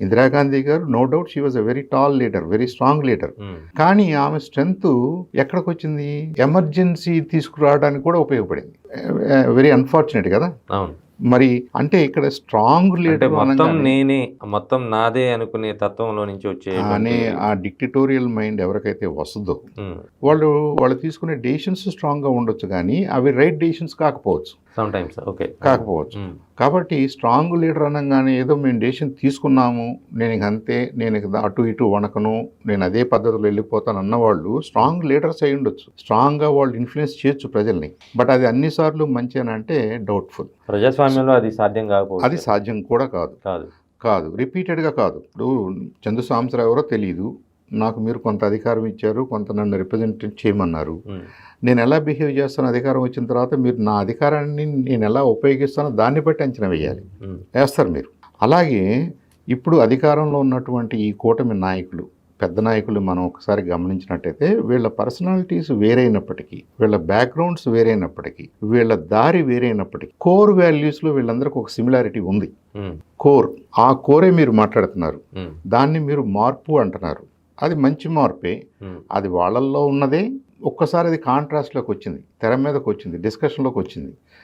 Indira Gandhi garu no doubt she was a very tall leader very strong leader కానీ ఆమె strength ఎక్కడికి వచ్చింది? Emergency తీసుకురావడానికి కూడా ఉపయోగపడింది. వెరీ అన్ఫార్చునేట్ కదా? అవును. మరి అంటే ఇక్కడ స్ట్రాంగ్ లీడర్ మొత్తం నేనే మొత్తం నాదే అనుకునే తత్వంలో నుంచి వచ్చే అనే ఆ డిక్టటోరియల్ మైండ్ ఎవరికైతే వస్తుందో Hmm. వాళ్ళు వాళ్ళు తీసుకునే డెసిషన్స్ స్ట్రాంగ్గా ఉండొచ్చు కానీ అవి రైట్ డెసిషన్స్ కాకపోవచ్చు. ఓకే కాకపోవచ్చు. కాబట్టి స్ట్రాంగ్ లీడర్ అనగానే ఏదో మేము డెసిషన్ తీసుకున్నాము నేను అంతే నేను అటు ఇటు వణకను నేను అదే పద్ధతిలో వెళ్ళిపోతాను అన్నవాళ్ళు స్ట్రాంగ్ లీడర్స్ అయి ఉండొచ్చు. స్ట్రాంగ్గా వాళ్ళు ఇన్ఫ్లుయెన్స్ చేయొచ్చు ప్రజల్ని. బట్ అది అన్నిసార్లు మంచి అంటే డౌట్ఫుల్ ప్రజాస్వామ్యంలో అది సాధ్యం కాకపోతే అది సాధ్యం కూడా కాదు. కాదు. కాదు. రిపీటెడ్గా కాదు. ఇప్పుడు చందు సాంసరావు ఎవరో తెలియదు నాకు మీరు కొంత అధికారం ఇచ్చారు కొంత నన్ను రిప్రజెంట్ చేయమన్నారు. ఉమ్, నేను ఎలా బిహేవ్ చేస్తాను అధికారం వచ్చిన తర్వాత మీరు నా అధికారాన్ని నేను ఎలా ఉపయోగిస్తానో దాన్ని బట్టి అంచనా వేయాలి. ఉమ్, వేస్తారు మీరు. అలాగే ఇప్పుడు అధికారంలో ఉన్నటువంటి ఈ కూటమి నాయకులు పెద్ద నాయకులు మనం ఒకసారి గమనించినట్టయితే వీళ్ళ పర్సనాలిటీస్ వేరైనప్పటికీ వీళ్ళ బ్యాక్గ్రౌండ్స్ వేరైనప్పటికీ వీళ్ళ దారి వేరైనప్పటికీ కోర్ వాల్యూస్లో వీళ్ళందరికీ ఒక సిమిలారిటీ ఉంది. కోర్ ఆ కోరే మీరు మాట్లాడుతున్నారు. దాన్ని మీరు మార్పు అంటున్నారు. అది మంచి మార్పే. అది వాళ్ళల్లో ఉన్నదే ఒక్కసారి అది కాంట్రాస్ట్లోకి వచ్చింది తెర మీదకి వచ్చింది డిస్కషన్లోకి వచ్చింది.